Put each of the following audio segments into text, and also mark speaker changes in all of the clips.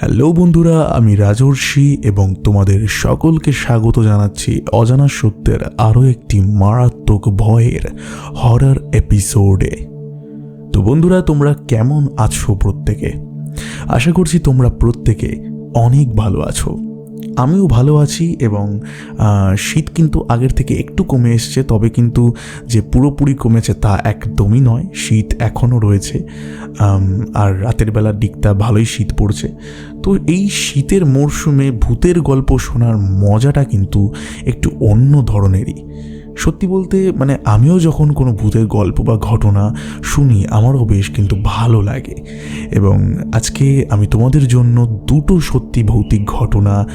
Speaker 1: Hello বন্ধুরা, আমি রাজর্ষি এবং তোমাদের সকলকে স্বাগত জানাচ্ছি অজানা সত্যের আরও একটি মারাত্মক ভয়ের হরার এপিসোডে তো বন্ধুরা, তোমরা কেমন আছো প্রত্যেকে? আশা করছি তোমরা প্রত্যেকে অনেক ভালো আছো। আমিও ভালো আছি এবং শীত কিন্তু আগের থেকে একটু কমে এসছে, তবে কিন্তু যে পুরোপুরি কমেছে তা একদমই নয়, শীত এখনও রয়েছে আর রাতের বেলার দিকটা ভালোই শীত পড়ছে। তো এই শীতের মরশুমে ভূতের গল্প শোনার মজাটা কিন্তু একটু অন্য ধরনেরই। সত্যি বলতে মানে আমিও যখন কোনো ভূতের গল্প বা ঘটনা শুনি, আমারও বেশ কিন্তু ভালো লাগে। এবং আজকে আমি তোমাদের জন্য দুটো সত্যি ভৌতিক ঘটনা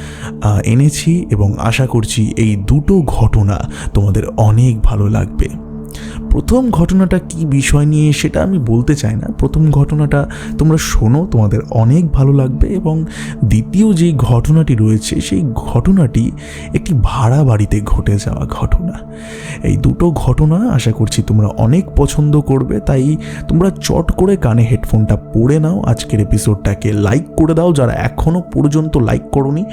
Speaker 1: এনেছি এবং আশা করছি এই দুটো ঘটনা তোমাদের অনেক ভালো লাগবে। প্রথম ঘটনাটা কি বিষয় নিয়ে সেটা আমি বলতে চাই না। প্রথম ঘটনাটা তোমরা শোনো, তোমাদের অনেক ভালো লাগবে এবং দ্বিতীয় যে ঘটনাটি রয়েছে, সেই ঘটনাটি একটি ভাড়া বাড়িতে ঘটে যাওয়া ঘটনা। এই দুটো ঘটনা আশা করছি তোমরা অনেক পছন্দ করবে, তাই তোমরা চট করে কানে হেডফোনটা পরে নাও। আজকের এপিসোডটাকে লাইক করে দাও, যারা এখনও পর্যন্ত লাইক করনি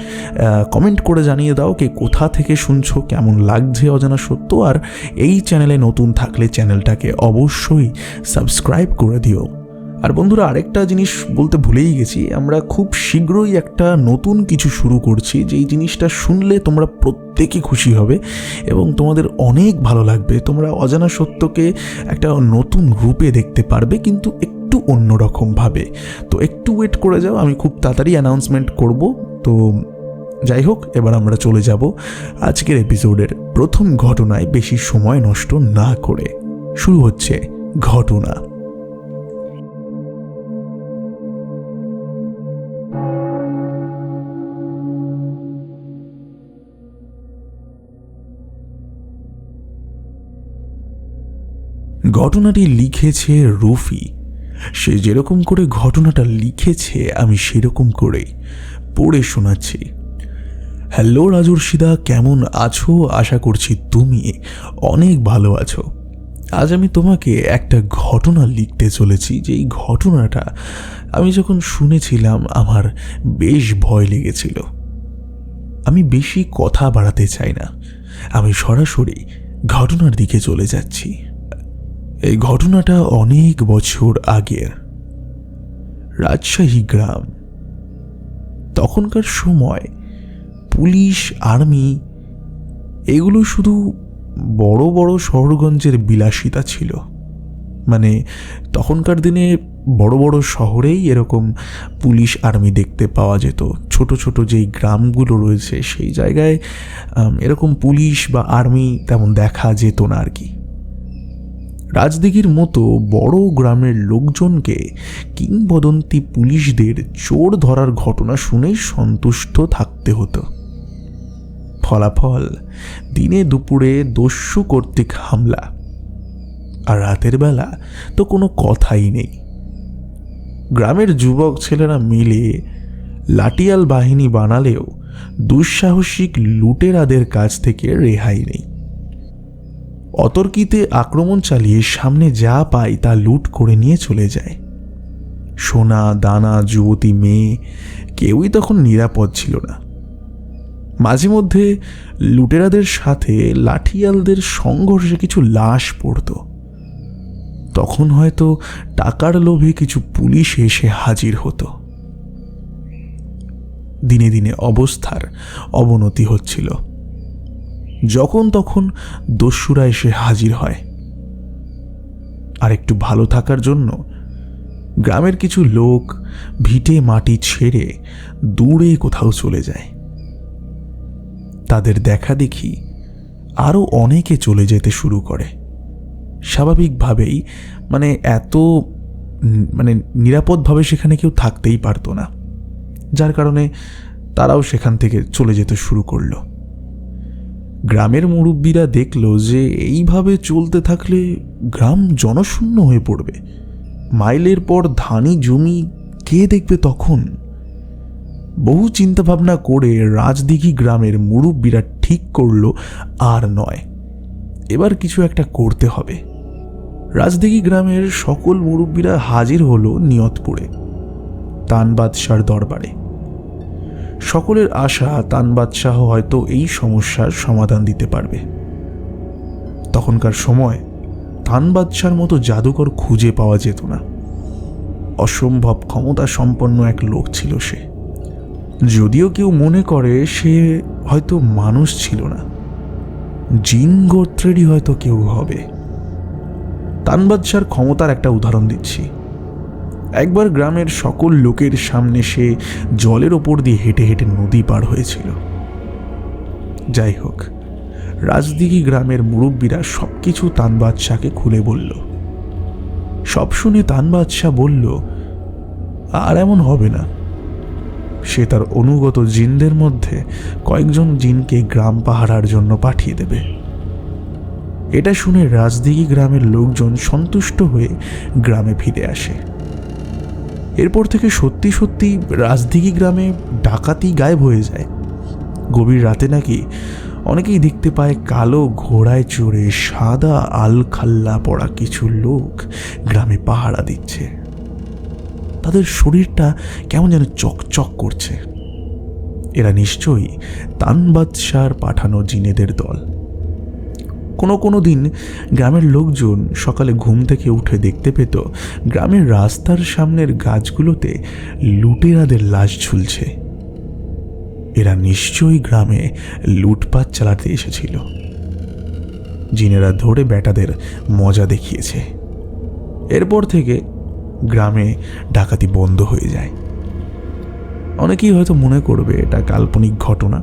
Speaker 1: কমেন্ট করে জানিয়ে দাও কে কোথা থেকে শুনছো, কেমন লাগছে অজানা সত্য। আর এই চ্যানেলে নতুন থাকলে চ্যানেলটাকে অবশ্যই সাবস্ক্রাইব করে দিও। আর বন্ধুরা, আরেকটা জিনিস বলতে ভুলেই গেছি, আমরা খুব শীঘ্রই একটা নতুন কিছু শুরু করছি, যেই জিনিসটা শুনলে তোমরা প্রত্যেকে খুশি হবে এবং তোমাদের অনেক ভালো লাগবে। তোমরা অজানা সত্যকে একটা নতুন রূপে দেখতে পারবে, কিন্তু একটু অন্যরকমভাবে। তো একটু ওয়েট করে যাও, আমি খুব তাড়াতাড়ি অ্যানাউন্সমেন্ট করব। তো যাই হোক এবার আমরা চলে যাব আজকের এপিসোডের প্রথম ঘটনায় বেশি সময় নষ্ট না করে। শুরু হচ্ছে ঘটনা। ঘটনাটি লিখেছে রুফি। সে যেরকম করে ঘটনাটা লিখেছে, আমি সেরকম করে পড়ে শোনাচ্ছি। হ্যালো রাজর্ষিদা কেমন আছো? আশা করছি তুমি অনেক ভালো আছো। আজ আমি তোমাকে একটা ঘটনা লিখতে চলেছি, যেই ঘটনাটা আমি যখন শুনেছিলাম, আমার বেশ ভয় লেগেছিল। আমি বেশি কথা বাড়াতে চাই না। আমি সরাসরি ঘটনার দিকে চলে যাচ্ছি। এই ঘটনাটা অনেক বছর আগের। রাজশাহী গ্রাম। তখনকার সময় পুলিশ, আর্মি, এগুলো শুধু বড় বড় শহরগঞ্জের বিলাসিতা ছিল। মানে তখনকার দিনে বড় বড় শহরেই এরকম পুলিশ, আর্মি দেখতে পাওয়া যেত। ছোট ছোট যেই গ্রামগুলো রয়েছে সেই জায়গায় এরকম পুলিশ বা আর্মি তেমন দেখা যেত না আর কি। রাজদিঘির মতো বড় গ্রামের লোকজনকে কিংবদন্তি পুলিশদের চোর ধরার ঘটনা শুনেই সন্তুষ্ট থাকতে হতো। ফলাফল। দিনে দুপুরে দস্যু কর্তৃক হামলা। আর রাতের বেলা তো কোনো কথাই নেই। গ্রামের যুবক ছেলেরা মিলে লাটিয়াল বাহিনী বানালেও দুঃসাহসিক লুটেরাদের কাছ থেকে রেহাই নেই। অতর্কিতে আক্রমণ চালিয়ে সামনে যা পায় তা লুট করে নিয়ে চলে যায়। সোনা, দানা, যুবতী, মেয়ে কেউই তখন নিরাপদ ছিল না। মাঝে মধ্যে লুটেরাদের সাথে লাঠিয়ালদের সংঘর্ষে কিছু লাশ পড়ত। তখন হয়তো টাকার লোভে কিছু পুলিশ এসে হাজির হতো। দিনে দিনে অবস্থার অবনতি হচ্ছিল। যখন তখন দস্যুরা এসে হাজির হয়। আর একটু ভালো থাকার জন্য গ্রামের কিছু লোক ভিটে মাটি ছেড়ে দূরে কোথাও চলে যায়। তাদের দেখা দেখি আরও অনেকে চলে যেতে শুরু করে। স্বাভাবিকভাবেই মানে এত মানে নিরাপদভাবে সেখানে কেউ থাকতেই পারতো না। যার কারণে তারাও সেখান থেকে চলে যেতে শুরু করল। গ্রামের মুরব্বীরা দেখল যে এইভাবে চলতে থাকলে গ্রাম জনশূন্য হয়ে পড়বে। মাইলের পর ধানি জমি কে দেখবে তখন? বহু চিন্তাভাবনা করে রাজদিঘি গ্রামের মুরব্বীরা ঠিক করল, আর নয়। এবার কিছু একটা করতে হবে। রাজদিঘি গ্রামের সকল মুরব্বীরা হাজির হলো নিয়তপুরে, তানবাদশার দরবারে। সকলের আশা, তানবাদশাহ হয়তো এই সমস্যার সমাধান দিতে পারবে। তখনকার সময় তানবাদশার মতো জাদুকর খুঁজে পাওয়া যেত না। অসম্ভব ক্ষমতা সম্পন্ন এক লোক ছিল সে। যদিও কেউ মনে করে সে হয়তো মানুষ ছিল না। জিন গোত্রেরই হয়তো কেউ হবে। তানবাদশার ক্ষমতার একটা উদাহরণ দিচ্ছি। একবার গ্রামের সকল লোকের সামনে সে জলের ওপর দিয়ে হেঁটে হেঁটে নদী পার হয়েছিল। যাই হোক, রাজদিঘি গ্রামের মুরব্বীরা সব কিছু তানবাদশাকে খুলে বলল। সব শুনে তানবাদশাহ বলল, আর এমন হবে না। সে তার অনুগত জিনদের মধ্যে কয়েকজন জিনকে গ্রাম পাহারার জন্য পাঠিয়ে দেবে। এটা শুনে রাজদিঘি গ্রামের লোকজন সন্তুষ্ট হয়ে গ্রামে ফিরে আসে। এরপর থেকে সত্যি সত্যি রাজদিঘি গ্রামে ডাকাতি গায়েব হয়ে যায়। গভীর রাতে নাকি অনেকেই দেখতে পায় কালো ঘোড়ায় চড়ে সাদা আলখাল্লা পড়া কিছু লোক গ্রামে পাহারা দিচ্ছে। তাদের শরীরটা কেমন যেন চকচক করছে। এরা নিশ্চয়ই তানবাদশার পাঠানো জিনেদের দল। কোনো কোনো দিন গ্রামের লোকজন সকালে ঘুম থেকে উঠে দেখতে পেত গ্রামের রাস্তার সামনের গাছগুলোতে লুটেরাদের লাশ ঝুলছে। এরা নিশ্চয়ই গ্রামে লুটপাট চালাতে এসেছিল। জিনেরা ধরে বেটাদের মজা দেখিয়েছে। এরপর থেকে গ্রামে ডাকাতি বন্ধ হয়ে যায়। অনেকেই হয়তো মনে করবে এটা কাল্পনিক ঘটনা,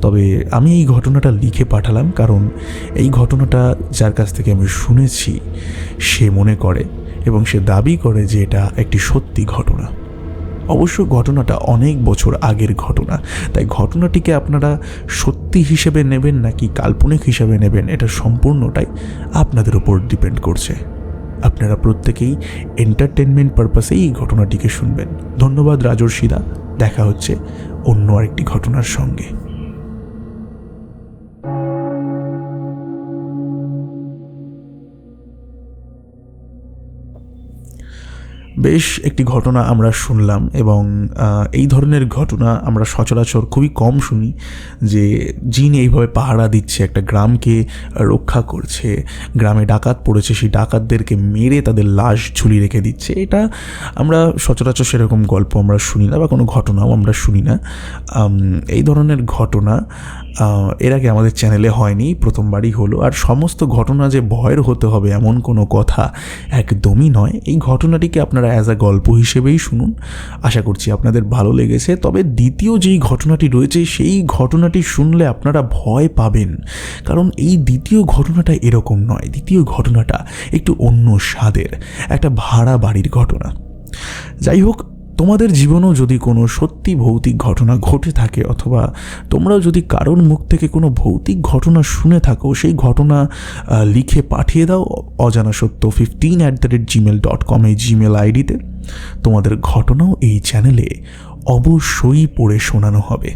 Speaker 1: তবে আমি এই ঘটনাটা লিখে পাঠালাম কারণ এই ঘটনাটা যার কাছ থেকে আমি শুনেছি, সে মনে করে এবং সে দাবি করে যে এটা একটি সত্যি ঘটনা। অবশ্য ঘটনাটা অনেক বছর আগের ঘটনা, তাই ঘটনাটিকে আপনারা সত্যি হিসেবে নেবেন নাকি কাল্পনিক হিসেবে নেবেন এটা সম্পূর্ণটাই আপনাদের উপর ডিপেন্ড করছে। আপনারা প্রত্যেকেই এন্টারটেনমেন্ট পারপাসেই এই ঘটনাটিকে শুনবেন। ধন্যবাদ রাজর্ষিদা। দেখা হচ্ছে অন্য আরেকটি ঘটনার সঙ্গে। বেশ একটি ঘটনা আমরা শুনলাম এবং এই ধরনের ঘটনা আমরা সচরাচর খুবই কম শুনি যে জিন এইভাবে পাহারা দিচ্ছে, একটা গ্রামকে রক্ষা করছে, গ্রামে ডাকাত পড়েছে, সেই ডাকাতদেরকে মেরে তাদের লাশ ঝুলিয়ে রেখে দিচ্ছে। এটা আমরা সচরাচর সেরকম গল্প আমরা শুনি না বা কোনো ঘটনাও আমরা শুনি না। এই ধরনের ঘটনা এর আগে আমাদের চ্যানেলে হয়নি, প্রথমবারই হলো। আর সমস্ত ঘটনা যে ভয়ের হতে হবে এমন কোনো কথা একদমই নয়। এই ঘটনাটিকে আপনারা অ্যাজ আ গল্প হিসেবেই শুনুন। আশা করছি আপনাদের ভালো লেগেছে। তবে দ্বিতীয় যেই ঘটনাটি রয়েছে, সেই ঘটনাটি শুনলে আপনারা ভয় পাবেন। কারণ এই দ্বিতীয় ঘটনাটা এরকম নয়। দ্বিতীয় ঘটনাটা একটু অন্য স্বাদের, একটা ভাড়া বাড়ির ঘটনা। যাই হোক তোমাদের জীবনেও যদি কোনো সত্যি ভৌতিক ঘটনা ঘটে থাকে অথবা তোমরাও যদি কারোর মুখ থেকে কোনো ভৌতিক ঘটনা শুনে থাকো, সেই ঘটনা লিখে পাঠিয়ে দাও অজানা সত্য fifteen at the rate gmail dot com এই জিমেল আইডিতে তোমাদের ঘটনাও এই চ্যানেলে অবশ্যই পড়ে শোনানো হবে।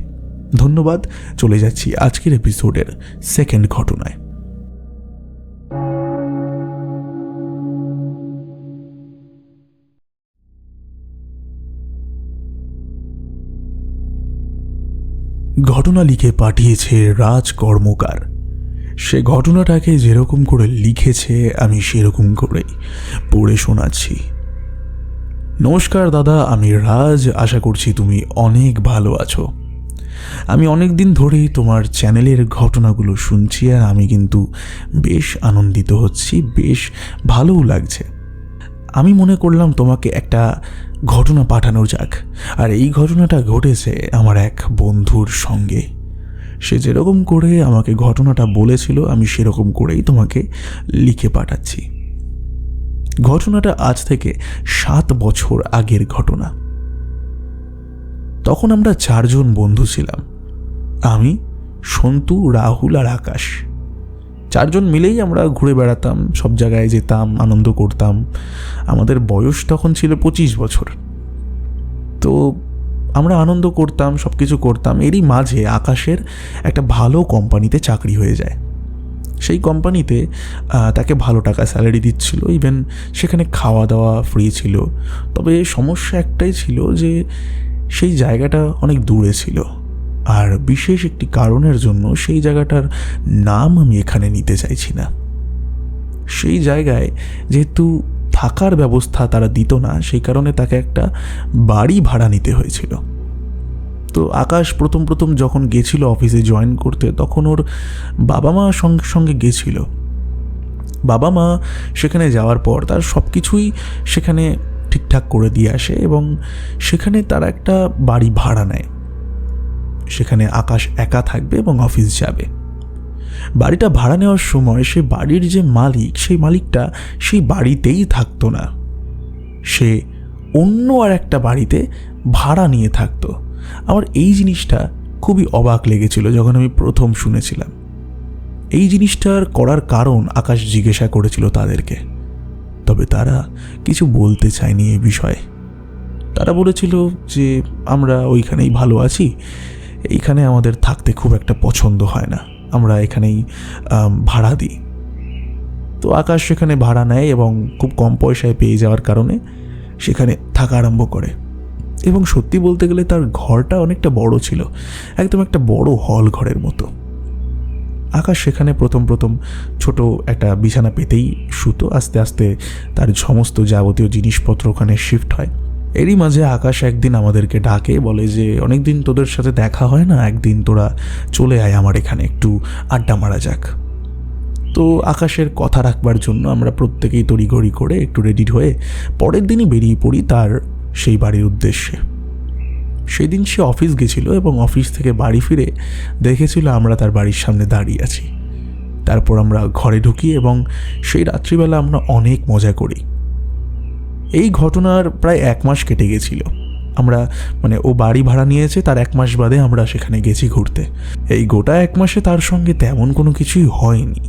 Speaker 1: ধন্যবাদ, চলে যাচ্ছি আজকের এপিসোডের সেকেন্ড ঘটনায়। ঘটনা লিখে পাঠিয়েছে রাজ কর্মকার সে ঘটনাটাকে যেরকম করে লিখেছে, আমি সেরকম করেই পড়ে শোনাচ্ছি। নমস্কার দাদা, আমি রাজ। আশা করছি তুমি অনেক ভালো আছো। আমি অনেক দিন ধরেই তোমার চ্যানেলের ঘটনাগুলো শুনছি আর আমি কিন্তু বেশ আনন্দিত হচ্ছি, বেশ ভালোও লাগছে। আমি মনে করলাম তোমাকে একটা ঘটনা পাঠানো যাক। আর এই ঘটনাটা ঘটেছে আমার এক বন্ধুর সঙ্গে। সে যেরকম করে আমাকে ঘটনাটা বলেছিল, আমি সেরকম করেই তোমাকে লিখে পাঠাচ্ছি। ঘটনাটা আজ থেকে সাত বছর আগের ঘটনা। তখন আমরা চারজন বন্ধু ছিলাম। আমি, সন্তু, রাহুল আর আকাশ। চারজন মিলেই আমরা ঘুরে বেড়াতাম, সব জায়গায় যেতাম, আনন্দ করতাম। আমাদের বয়স তখন ছিল পঁচিশ বছর। তো আমরা আনন্দ করতাম সব কিছু করতাম। এরই মাঝে আকাশের একটা ভালো কোম্পানিতে চাকরি হয়ে যায়। সেই কোম্পানিতে তাকে ভালো টাকা স্যালারি দিচ্ছিল। ইভেন সেখানে খাওয়া দাওয়া ফ্রি ছিল। তবে সমস্যা একটাই ছিল যে, সেই জায়গাটা অনেক দূরে ছিল। আর বিশেষ একটি কারণের জন্য সেই জায়গাটার নাম আমি এখানে নিতে চাইছি না। সেই জায়গায় যেহেতু থাকার ব্যবস্থা তারা দিত না, সেই কারণে তাকে একটা বাড়ি ভাড়া নিতে হয়েছিল। তো আকাশ প্রথম প্রথম যখন গেছিল অফিসে জয়েন করতে, তখন ওর বাবা মা সঙ্গে সঙ্গে গেছিল। বাবা মা সেখানে যাওয়ার পর তার সব কিছুই সেখানে ঠিকঠাক করে দিয়ে আসে এবং সেখানে তারা একটা বাড়ি ভাড়া নেয়। সেখানে আকাশ একা থাকবে এবং অফিস যাবে। বাড়িটা ভাড়া নেওয়ার সময় সে বাড়ির যে মালিক, সেই মালিকটা সেই বাড়িতেই থাকতো না। সে অন্য আর একটা বাড়িতে ভাড়া নিয়ে থাকতো। আমার এই জিনিসটা খুবই অবাক লেগেছিল যখন আমি প্রথম শুনেছিলাম। এই জিনিসটার করার কারণ আকাশ জিজ্ঞাসা করেছিল তাদেরকে। তবে তারা কিছু বলতে চায়নি এ বিষয়ে। তারা বলেছিল যে, আমরা ওইখানেই ভালো আছি। এইখানে আমাদের থাকতে খুব একটা পছন্দ হয় না। আমরা এখানেই ভাড়া দিই। তো আকাশ সেখানে ভাড়া নেয় এবং খুব কম পয়সায় পেয়ে যাওয়ার কারণে সেখানে থাকা আরম্ভ করে। এবং সত্যি বলতে গেলে তার ঘরটা অনেকটা বড় ছিল, একদম একটা বড় হল ঘরের মতো। আকাশ সেখানে প্রথম প্রথম ছোট একটা বিছানা পেতেই শুতো আস্তে আস্তে তার সমস্ত যাবতীয় জিনিসপত্র ওখানে শিফট হয়। এরই মাঝে আকাশ একদিন আমাদেরকে ডাকে, বলে যে, অনেকদিন তোদের সাথে দেখা হয় না, একদিন তোরা চলে আয় আমার এখানে, একটু আড্ডা মারা যাক। তো আকাশের কথা রাখবার জন্য আমরা প্রত্যেকেই তড়িঘড়ি করে একটু রেডি হয়ে পরের দিনই বেরিয়ে পড়ি তার সেই বাড়ির উদ্দেশ্যে। সেদিন সে অফিস গেছিল এবং অফিস থেকে বাড়ি ফিরে দেখেছিল আমরা তার বাড়ির সামনে দাঁড়িয়ে আছি। তারপর আমরা ঘরে ঢুকি এবং সেই রাত্রিবেলা আমরা অনেক মজা করি। এই ঘটনার প্রায় এক মাস কেটে গেছিল। আমরা মানে ও বাড়ি ভাড়া নিয়েছে, তার এক মাস বাদে আমরা সেখানে গেছি ঘুরতে। এই গোটা এক মাসে তার সঙ্গে তেমন কোনো কিছুই হয়নি।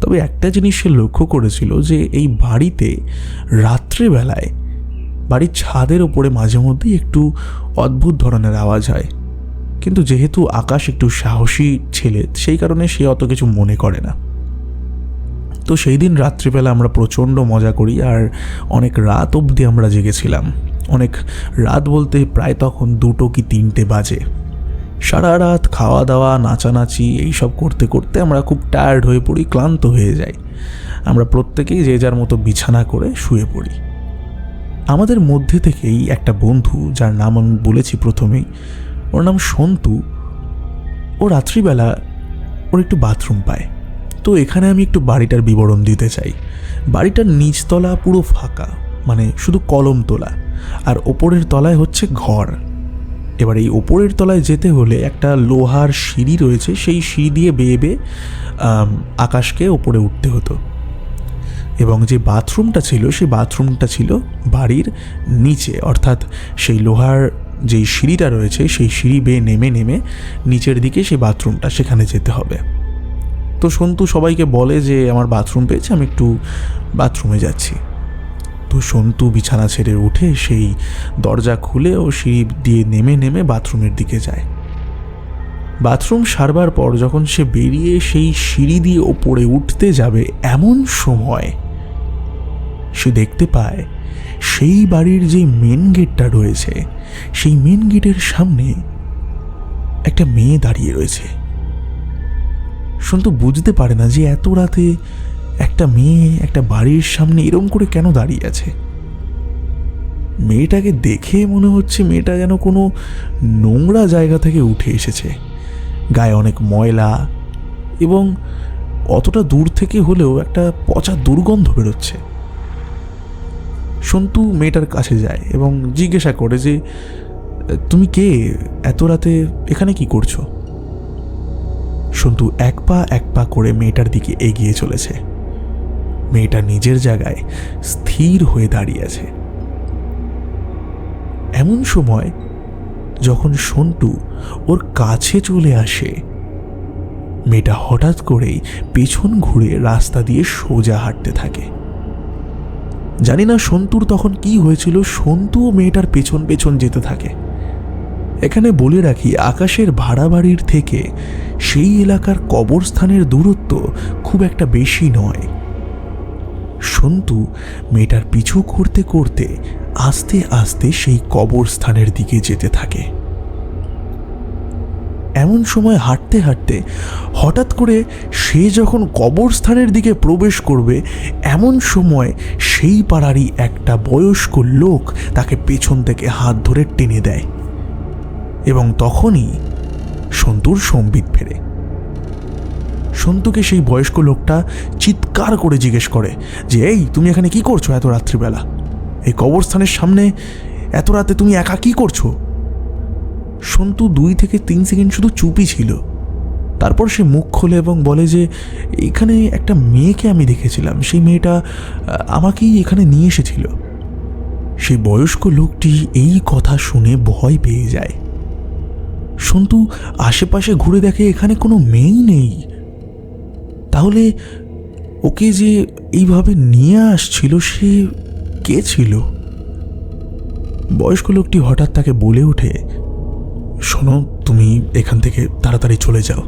Speaker 1: তবে একটা জিনিস সে লক্ষ্য করেছিল যে এই বাড়িতে রাত্রেবেলায় বাড়ির ছাদের ওপরে মাঝে মধ্যেই একটু অদ্ভুত ধরনের আওয়াজ হয়। কিন্তু যেহেতু আকাশ একটু সাহসী ছেলে, সেই কারণে সে অত কিছু মনে করে না। তো সেই দিন রাত্রিবেলা আমরা প্রচণ্ড মজা করি আর অনেক রাত অবধি আমরা জেগেছিলাম। অনেক রাত বলতে প্রায় তখন দুটো কি তিনটে বাজে। সারা রাত খাওয়া দাওয়া নাচানাচি এইসব করতে করতে আমরা খুব টায়ার্ড হয়ে পড়ি, ক্লান্ত হয়ে যাই। আমরা প্রত্যেকেই যে যার মতো বিছানা করে শুয়ে পড়ি। আমাদের মধ্যে থেকেই একটা বন্ধু, যার নাম আমি বলেছি প্রথমেই, ওর নাম সন্তু। ও রাত্রিবেলা ওর একটু বাথরুম পায়। তো এখানে আমি একটু বাড়িটার বিবরণ দিতে চাই। বাড়িটার নিচতলা পুরো ফাঁকা মানে শুধু কলম তোলা। আর ওপরের তলায় হচ্ছে ঘর। এবার এই ওপরের তলায় যেতে হলে একটা লোহার সিঁড়ি রয়েছে, সেই সিঁড়ি দিয়ে বেয়ে বেয়ে আকাশকে ওপরে উঠতে হতো। এবং যে বাথরুমটা ছিল সেই বাথরুমটা ছিল বাড়ির নিচে। অর্থাৎ সেই লোহার যেই সিঁড়িটা রয়েছে, সেই সিঁড়ি বেয়ে নেমে নেমে নিচের দিকে সেই বাথরুমটা, সেখানে যেতে হবে। তো সন্তু সবাইকে বলে যে, আমার বাথরুম পেয়েছে, আমি একটু বাথরুমে যাচ্ছি। তো সন্তু বিছানা ছেড়ে উঠে সেই দরজা খুলে ও সিঁড়ি দিয়ে নেমে নেমে বাথরুমের দিকে যায়। বাথরুম সারবার পর যখন সে বেরিয়ে সেই সিঁড়ি দিয়ে ওপরে উঠতে যাবে এমন সময়, সে দেখতে পায় সেই বাড়ির যে মেন গেটটা রয়েছে, সেই মেন গেটের সামনে একটা মেয়ে দাঁড়িয়ে রয়েছে। সন্তু বুঝতে পারে না যে এত রাতে একটা মেয়ে একটা বাড়ির সামনে এরম করে কেন দাঁড়িয়ে আছে। মেয়েটাকে দেখে মনে হচ্ছে মেয়েটা যেন কোনো নোংরা জায়গা থেকে উঠে এসেছে। গায়ে অনেক ময়লা এবং অতটা দূর থেকে হলেও একটা পচা দুর্গন্ধ বেরোচ্ছে। সন্তু মেয়েটার কাছে যায় এবং জিজ্ঞাসা করে যে, তুমি কে? এত রাতে এখানে কি করছ? সন্তু এক পা এক পা করে মেয়েটার দিকে এগিয়ে চলেছে। মেয়েটা নিজের জায়গায় স্থির হয়ে দাঁড়িয়ে আছে। এমন সময় যখন সন্টু ওর কাছে চলে আসে, মেয়েটা হঠাৎ করেই পেছন ঘুরে রাস্তা দিয়ে সোজা হাঁটতে থাকে। জানি না সন্তুর তখন কি হয়েছিল সন্তু ও মেয়েটার পেছন পেছন যেতে থাকে। এখানে বলে রাখি, আকাশের ভাড়া বাড়ির থেকে সেই এলাকার কবরস্থানের দূরত্ব খুব একটা বেশি নয়। সন্তু মেয়েটার পিছু করতে করতে আস্তে আস্তে সেই কবরস্থানের দিকে যেতে থাকে। এমন সময় হাঁটতে হাঁটতে হঠাৎ করে সে যখন কবরস্থানের দিকে প্রবেশ করবে, এমন সময় সেই পাড়ারই একটা বয়স্ক লোক তাকে পেছন থেকে হাত ধরে টেনে দেয়। এবং তখনই সন্তুর সম্বিত ফেরে। সন্তুকে সেই বয়স্ক লোকটা চিৎকার করে জিজ্ঞেস করে যে, এই, তুমি এখানে কি করছ এত রাত্রিবেলা? এই কবরস্থানের সামনে এত রাতে তুমি একা কি করছ? সন্তু দুই থেকে তিন সেকেন্ড শুধু চুপই ছিল। তারপর সে মুখ খোলে এবং বলে যে, এখানে একটা মেয়েকে আমি দেখেছিলাম। সেই মেয়েটা আমাকেই এখানে নিয়ে এসেছিল। সেই বয়স্ক লোকটি এই কথা শুনে ভয় পেয়ে যায়। সন্তু, আশেপাশে ঘুরে দেখে এখানে কোনো মেয়েই নেই। তাহলে ওকে যে এইভাবে নিয়ে আসছিল, সে কে ছিল? বয়স্ক লোকটি হঠাৎ তাকে বলে ওঠে, শোনো, তুমি এখান থেকে তাড়াতাড়ি চলে যাও।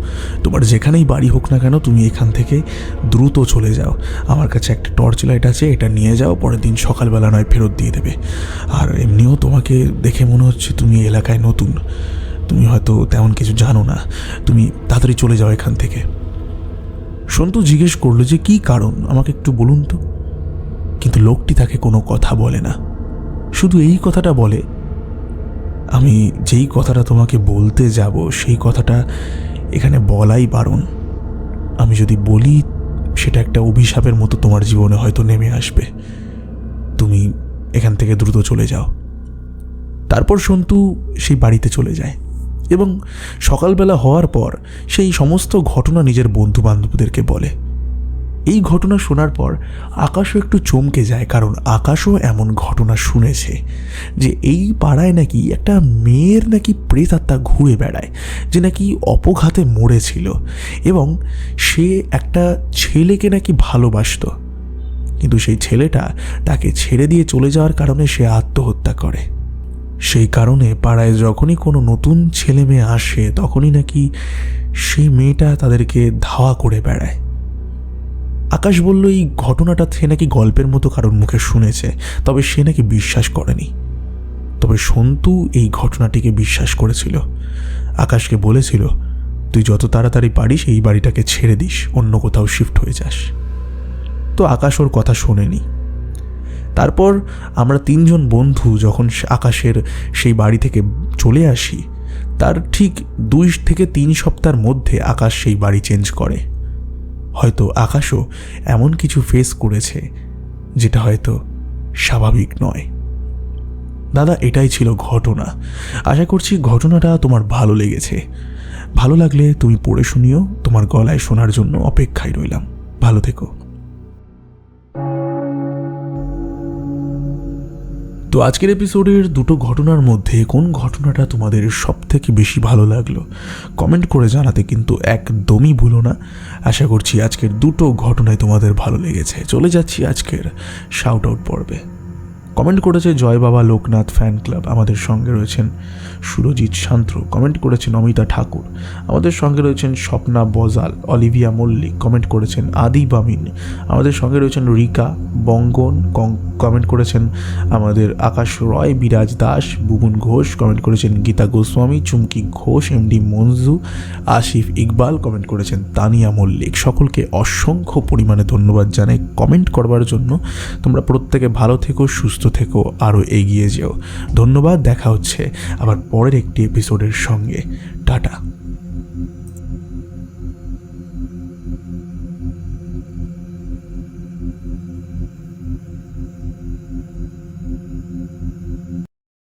Speaker 1: তোমার যেখানেই বাড়ি হোক না কেন, তুমি এখান থেকে দ্রুত চলে যাও। আমার কাছে একটা টর্চ লাইট আছে, এটা নিয়ে যাও, পরের দিন সকালবেলা নয়, ফেরত দিয়ে দেবে। আর এমনিও তোমাকে দেখে মনে হচ্ছে তুমি এলাকায় নতুন। তুমি হয়তো তেমন কিছু জানো না। তুমি তাড়াতাড়ি চলে যাও এখান থেকে। সন্তু জিজ্ঞেস করল যে, কি কারণ? আমাকে একটু বলুন তো? কিন্তু লোকটি তাকে কোনো কথা বলে না। শুধু এই কথাটা বলে, আমি যেই কথাটা তোমাকে বলতে যাব, সেই কথাটা এখানে বলাই বারণ। আমি যদি বলি, সেটা একটা অভিশাপের মতো তোমার জীবনে হয়তো নেমে আসবে। তুমি এখান থেকে দ্রুত চলে যাও। তারপর সন্তু সেই বাড়িতে চলে যায়। এবং সকালবেলা হওয়ার পর সেই সমস্ত ঘটনা নিজের বন্ধু বান্ধবদেরকে বলে। এই ঘটনা শোনার পর আকাশও একটু চমকে যায়, কারণ আকাশও এমন ঘটনা শুনেছে যে এই পাড়ায় নাকি একটা মেয়ের নাকি প্রেতাত্মা ঘুরে বেড়ায়, যে নাকি অপঘাতে মরেছিল এবং সে একটা ছেলেকে নাকি ভালোবাসতো। কিন্তু সেই ছেলেটা তাকে ছেড়ে দিয়ে চলে যাওয়ার কারণে সে আত্মহত্যা করে। সেই কারণে পাড়ায় যখনই কোনো নতুন ছেলে মেয়ে আসে, তখনই নাকি সেই মেয়েটা তাদেরকে ধাওয়া করে বেড়ায়। আকাশ বলল, এই ঘটনাটা সে নাকি গল্পের মতো কারোর মুখে শুনেছে, তবে সে নাকি বিশ্বাস করেনি। তবে সন্তু এই ঘটনাটিকে বিশ্বাস করেছিল। আকাশকে বলেছিল, তুই যত তাড়াতাড়ি পারিস, এই বাড়িটাকে ছেড়ে দিস, অন্য কোথাও শিফট হয়ে যাস। তো আকাশ ওর কথা শোনেনি। তারপর আমরা তিনজন বন্ধু যখন আকাশের সেই বাড়ি থেকে চলে আসি, তার ঠিক দুই থেকে তিন সপ্তাহের মধ্যে আকাশ সেই বাড়ি চেঞ্জ করে। হয়তো আকাশও এমন কিছু ফেস করেছে, যেটা হয়তো স্বাভাবিক নয়। দাদা, এটাই ছিল ঘটনা। আশা করছি ঘটনাটা তোমার ভালো লেগেছে। ভালো লাগলে তুমি পড়ে শুনিও, তোমার গলায় শোনার জন্য অপেক্ষায় রইলাম। ভালো থেকো। তো আজকের এপিসোডের দুটো ঘটনার মধ্যে কোন ঘটনাটা তোমাদের সব থেকে বেশি ভালো লাগল? কমেন্ট করে জানাতে কিন্তু একদমই ভুলো না। আশা করছি আজকের দুটো ঘটনায় তোমাদের ভালো লেগেছে। চলে যাচ্ছি আজকের শাউট আউট পর্বে। কমেন্ট করেছে জয় বাবা লোকনাথ ফ্যান ক্লাব। আমাদের সঙ্গে রয়েছেন সুরজিৎ শান্ত্র। কমেন্ট করেছেন অমিতা ঠাকুর। আমাদের সঙ্গে রয়েছেন স্বপ্না বজাল, অলিভিয়া মল্লিক। কমেন্ট করেছেন আদি বামিন। আমাদের সঙ্গে রয়েছেন রিকা বঙ্গন। কমেন্ট করেছেন আমাদের আকাশ রয়, বিরাজ দাস, বুবুন ঘোষ। কমেন্ট করেছেন গীতা গোস্বামী, চুমকি ঘোষ, এমডি মঞ্জু, আসিফ ইকবাল। কমেন্ট করেছেন তানিয়া মল্লিক। সকলকে অসংখ্য পরিমাণে ধন্যবাদ জানাই কমেন্ট করবার জন্য। তোমরা প্রত্যেকে ভালো থেকো, সুস্থ থেকো আরও এগিয়ে যেও। ধন্যবাদ দেখা হচ্ছে আবার পরের একটি এপিসোডের সঙ্গে। টাটা।